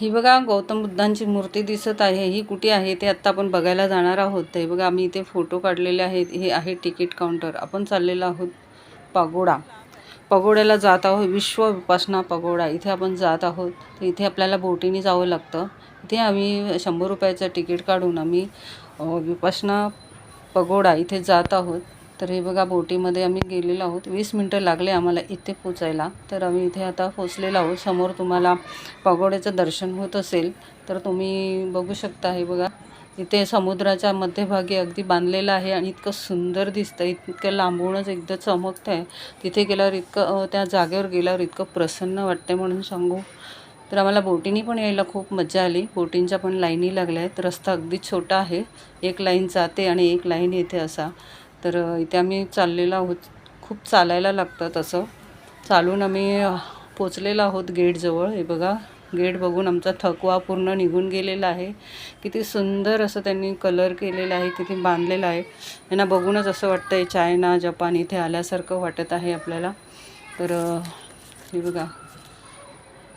ही बघा गौतम बुद्धांची मूर्ती दिसत आहे. ही कुठे आहे ते आत्ता आपण बघायला जाणार आहोत. हे बघा आम्ही इथे फोटो काढलेले आहेत. हे आहे तिकीट काउंटर. आपण चाललेलो आहोत पगोडा. पगोड्याला जात आहोत. विश्व उपासना पगोडा. इथे आपण जात आहोत. तर इथे आपल्याला बोटीने जावं लागतं. इथे आम्ही शंभर रुपयाचं तिकीट काढून आम्ही विपासना पगोडा इथे जात आहोत. तर हे बघा बोटीमध्ये आम्ही गेलेलो आहोत. वीस मिनटं लागले आम्हाला इथे पोचायला. तर आम्ही इथे आता पोचलेलो आहोत. समोर तुम्हाला पगोड्याचं दर्शन होत असेल तर तुम्ही बघू शकता हे बघा. इथे समुद्राच्या मध्यभागी अगदी बांधलेलं आहे आणि इतकं सुंदर दिसतं इतकं लांबूनच एकदा चमकतं आहे तिथे गेल्यावर इतकं त्या जागेवर गेल्यावर इतकं प्रसन्न वाटते म्हणून सांगू. तर आम्हाला बोटीने पण यायला खूप मजा आली. बोटींच्या पण लाईनी लागल्या आहेत रस्ता अगदी छोटा आहे. एक लाईन जाते आणि एक लाईन येते असा. तर इथे आम्ही चाललेलो आहोत. खूप चालायला लागतं तसं. चालून आम्ही अ, पोचलेलो आहोत गेटजवळ हे बघा गेट बघून आमचा थकवा पूर्ण निघून गेलेला आहे. किती सुंदर असं त्यांनी कलर केलेला आहे किती बांधलेलं आहे. यांना बघूनच असं वाटतं आहे चायना जपान इथे आल्यासारखं वाटत आहे आपल्याला. तर हे बघा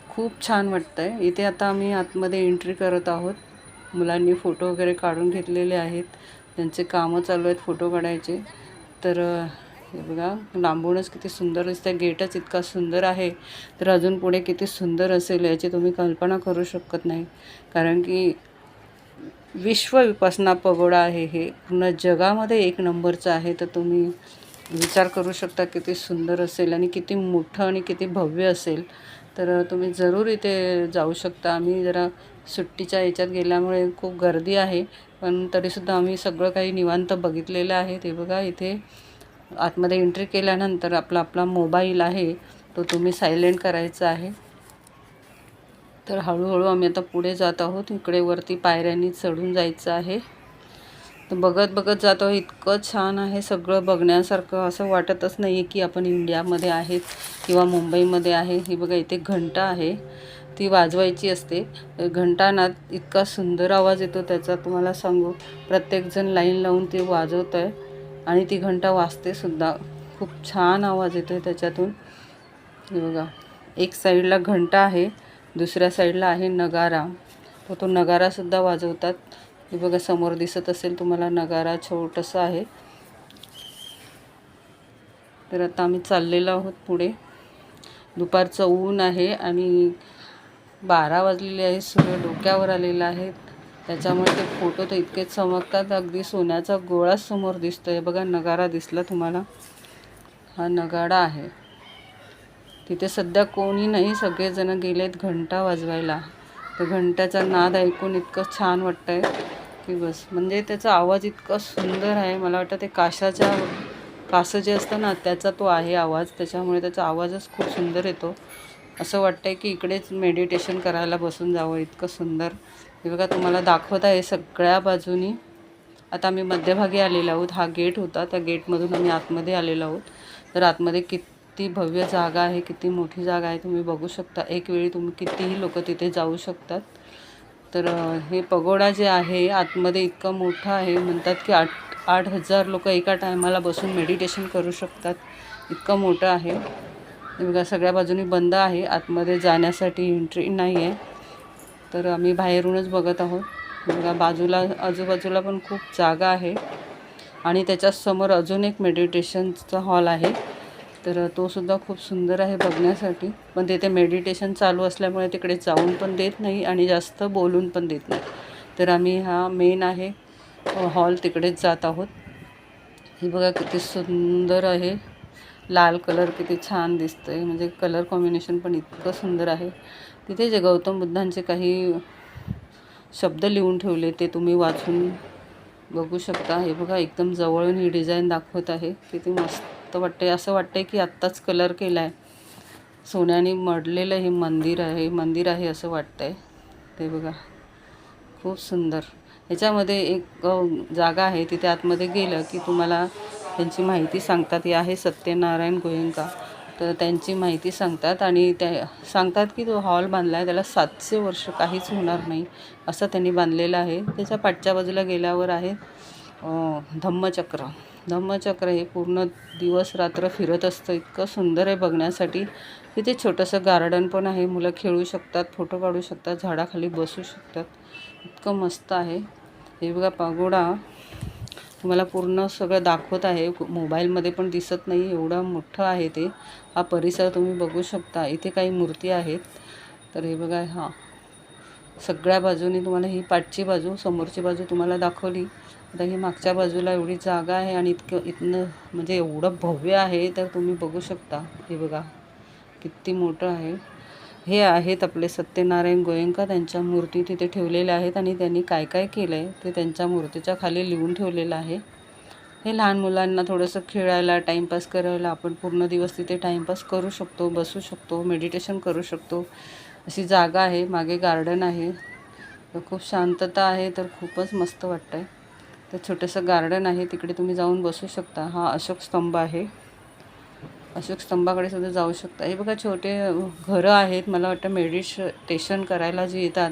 खूप छान वाटतं आहे इथे आता आम्ही आतमध्ये एंट्री करत आहोत. मुलांनी फोटो वगैरे काढून घेतलेले आहेत. त्यांचे कामं चालू आहेत फोटो काढायचे. तर हे बघा लांबूनच किती सुंदर दिसतं गेटच इतका सुंदर आहे. तर अजून पुढे किती सुंदर असेल याची तुम्ही कल्पना करू शकत नाही. कारण की विश्व विपासना पगोडा आहे हे. पूर्ण जगामध्ये एक नंबरचं आहे. तर तुम्ही विचार करू शकता किती सुंदर असेल आणि किती मोठं आणि किती भव्य असेल. तर तुम्ही जरूर इथे जाऊ शकता. आम्ही जरा सुट्टीच्या याच्यात गेल्यामुळे खूप गर्दी आहे. पण तरीसुद्धा आम्ही सगळं काही निवांत बघितलेलं आहे. ते बघा इथे आतमध्ये एंट्री केल्यानंतर आपला आपला मोबाईल आहे. तो तुम्ही सायलेंट करायचा आहे. तर हळूहळू आम्ही आता पुढे जात आहोत. इकडे वरती पायऱ्यांनी चढून जायचं आहे. तर बघत बघत जातो इतकं छान आहे सगळं बघण्यासारखं. असं वाटतच नाही आहे की आपण इंडियामध्ये आहेत किंवा मुंबईमध्ये आहे. ही बघा इथे घंटा आहे. ती वाजवायची असते. घंटानाद इतका सुंदर आवाज येतो त्याचा. तुम्हाला सांगू प्रत्येकजण लाईन लावून ते वाजवत आहे आणि ती घंटा वाजतेसुद्धा खूप छान आवाज येतो आहे त्याच्यातून. हे बघा एक साईडला घंटा आहे दुसऱ्या साईडला आहे नगारा. तर तो नगारासुद्धा वाजवतात. हे बघा समोर दिसत असेल तुम्हाला नगारा छोटंसं आहे. तर आता आम्ही चाललेलो आहोत पुढे. दुपारचं ऊन आहे आणि बारा वाजलेले आहे. सूर्य डोक्यावर आलेला आहे. त्याच्यामुळे ते फोटो तर इतके चमकतात. अगदी सोन्याचा गोळा समोर दिसतोय. बघा नगारा दिसला तुम्हाला. हा नगाडा आहे. तिथे सध्या कोणी नाही. सगळेजण गेलेत घंटा वाजवायला. तर घंट्याचा नाद ऐकून इतकं छान वाटतंय. की बस. म्हणजे त्याचा आवाज इतका सुंदर आहे. मला वाटतं ते काशाच्या कासं जे असतं ना त्याचा तो आहे आवाज. त्याच्यामुळे त्याचा आवाजच खूप सुंदर येतो. असं वाटतंय की इकडेच मेडिटेशन करायला बसून जावं. इतकं सुंदर. हे बघा तुम्हाला दाखवत आहे सगळ्या बाजूनी. आता आम्ही मध्यभागी आलेलो आहोत. हा गेट होता. त्या गेटमधून आम्ही आतमध्ये आलेलो आहोत. तर आतमध्ये किती भव्य जागा आहे किती मोठी जागा आहे. तुम्ही बघू शकता. एक वेळी तुम्ही कितीही लोक तिथे जाऊ शकतात. तर हे पगोडा जे आहे आतमध्ये इतकं मोठं आहे म्हणतात की आठ आठ हजार लोक एका टायमाला बसून मेडिटेशन करू शकतात. इतकं मोठं आहे. बघा सगळ्या बाजूनी बंद आहे. आतमध्ये जाण्यासाठी एंट्री नाही आहे तर आम्ही बाहेरूनच बघत आहोत. बघा बाजूला आजूबाजूला पण खूप जागा आहे. आणि त्याच्यासमोर अजून एक मेडिटेशनचा हॉल आहे. तर तो सुद्धा खूप सुंदर आहे बघण्यासाठी. पण तिथे मेडिटेशन चालू असल्यामुळे तिकडे जाऊन पण देत नाही आणि जास्त बोलून पण देत नाही. तर आम्ही हा मेन आहे हॉल तिकडेच जात आहोत. ही बघा किती सुंदर आहे. लाल कलर किती छान दिसतं आहे म्हणजे कलर कॉम्बिनेशन पण इतकं सुंदर आहे. तिथे जे गौतम बुद्धांचे काही शब्द लिहून ठेवले ते तुम्ही वाचून बघू शकता. हे बघा एकदम जवळून ही डिझाईन दाखवत आहे. किती मस्त वाटते असं वाटते की आत्ताच कलर केला आहे सोन्याने मडलेलं हे मंदिर आहे मंदिर आहे असं वाटतं आहे ते बघा खूप सुंदर. ह्याच्यामध्ये एक जागा आहे तिथे आतमध्ये गेलं की तुम्हाला त्यांची माहिती सांगतात हे आहे सत्यनारायण गोयंका. तर त्यांची माहिती सांगतात आणि त्या सांगतात की तो हॉल बांधला आहे त्याला सातशे वर्ष काहीच होणार नाही असं त्यांनी बांधलेलं आहे. त्याच्या पाठच्या बाजूला गेल्यावर आहे धम्मचक्र. धम्मचक्र हे पूर्ण दिवस रात्र फिरत असतं. इतकं सुंदर आहे बघण्यासाठी. तिथे छोटंसं गार्डन पण आहे. मुलं खेळू शकतात फोटो काढू शकतात झाडाखाली बसू शकतात. इतकं मस्त आहे. हे बघा पागोडा. तुम्हाला पूर्ण सगळं दाखवत आहे. मोबाईलमध्ये पण दिसत नाही. एवढं मोठं आहे ते. हा परिसर तुम्ही बघू शकता. इथे काही मूर्ती आहेत. तर हे बघा हा. सगळ्या बाजूनी तुम्हाला ही पाठची बाजू समोरची बाजू तुम्हाला दाखवली. आता ही मागच्या बाजूला एवढी जागा आहे आणि इतकं इथनं म्हणजे एवढं भव्य आहे तर तुम्ही बघू शकता. हे बघा किती मोठं आहे. हे आहेत आपले सत्यनारायण गोयंका त्यांच्या मूर्ती तिथे ठेवलेल्या आहेत आणि त्यांनी काय काय केलं आहे ते त्यांच्या मूर्तीच्या खाली लिहून ठेवलेलं आहे. हे लहान मुलांना थोडंसं खेळायला टाईमपास करायला आपण पूर्ण दिवस तिथे टाईमपास करू शकतो बसू शकतो मेडिटेशन करू शकतो. अशी जागा आहे मागे गार्डन आहे. खूप शांतता आहे तर खूपच मस्त वाटतं आहे तर छोटंसं गार्डन आहे तिकडे तुम्ही जाऊन बसू शकता. हा अशोक स्तंभ आहे. अशोक स्तंभाकडे सुद्धा जाऊ शकता. हे बघा छोटे घरं आहेत. मला वाटतं मेडिटेशन करायला जे येतात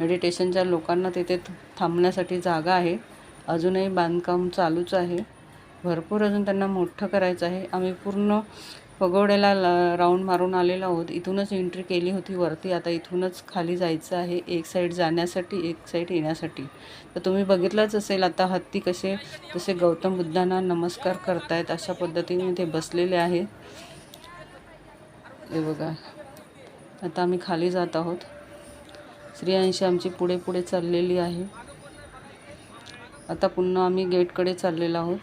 मेडिटेशनच्या लोकांना तिथे थांबण्यासाठी जागा आहे. अजूनही बांधकाम चालूच आहे. भरपूर अजून त्यांना मोठं करायचं आहे. आम्ही पूर्ण पगोड्याला राऊंड मारून आलेलो आहोत. इथूनच एंट्री केली होती वरती. आता इथूनच खाली जायचं आहे. एक साईड जाण्यासाठी एक साईड येण्यासाठी. तर तुम्ही बघितलंच असेल आता हत्ती कसे जसे गौतम बुद्धांना नमस्कार करतायत अशा पद्धतीने ते बसलेले आहे हे बघा. आता आम्ही खाली जात आहोत. स्त्रियांशी आमची पुढे पुढे चाललेली आहे. आता पुन्हा आम्ही गेटकडे चाललेलो आहोत.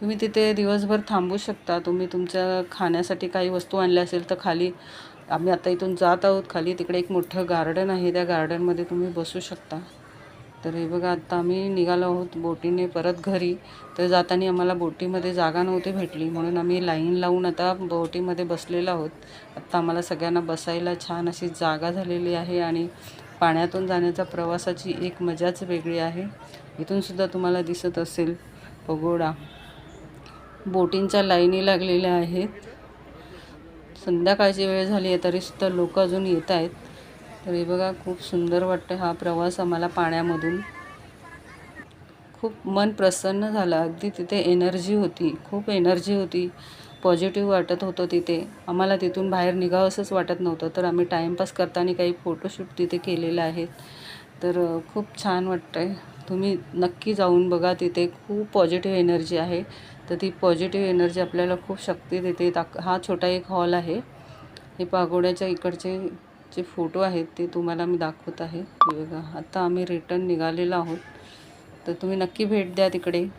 तुम्ही तिथे दिवसभर थांबू शकता. तुम्ही तुमच्या खाण्यासाठी काही वस्तू आणल्या असेल तर खाली आम्ही आता इथून जात आहोत. खाली तिकडे एक मोठं गार्डन आहे. त्या गार्डनमध्ये तुम्ही बसू शकता. तर हे बघा आत्ता आम्ही निघालो आहोत बोटीने परत घरी. तर जाताना आम्हाला बोटीमध्ये जागा नव्हती भेटली. म्हणून आम्ही लाईन लावून आता बोटीमध्ये बसलेलो आहोत. आत्ता आम्हाला सगळ्यांना बसायला छान अशी जागा झालेली आहे आणि पाण्यातून जाण्याचा प्रवासाची एक मजाच वेगळी आहे. इथूनसुद्धा तुम्हाला दिसत असेल. पगोडा. बोटींच्या लाईनी लागलेल्या आहेत. संध्याकाळची वेळ झाली आहे तरीसुद्धा लोक अजून येत आहेत. तर हे बघा खूप सुंदर वाटतं हा प्रवास आम्हाला पाण्यामधून. खूप मन प्रसन्न झालं. अगदी तिथे एनर्जी होती. खूप एनर्जी होती. पॉझिटिव्ह वाटत होतं तिथे. आम्हाला तिथून बाहेर निघावंसंच वाटत नव्हतं. तर आम्ही टाईमपास करताना काही फोटोशूट तिथे केलेले आहेत तर खूप छान वाटतं आहे तुम्ही नक्की जाऊन बघा तिथे. खूप पॉझिटिव्ह एनर्जी आहे. तर ती पॉझिटिव्ह एनर्जी आपल्याला खूप शक्ती देते. ताक हा छोटा एक हॉल आहे. हे पागोड्याच्या इकडचे जे फोटो आहेत ते तुम्हाला मी दाखवत आहे. बघा आता आम्ही रिटर्न निघालेलो आहोत. तर तुम्ही नक्की भेट द्या तिकडे.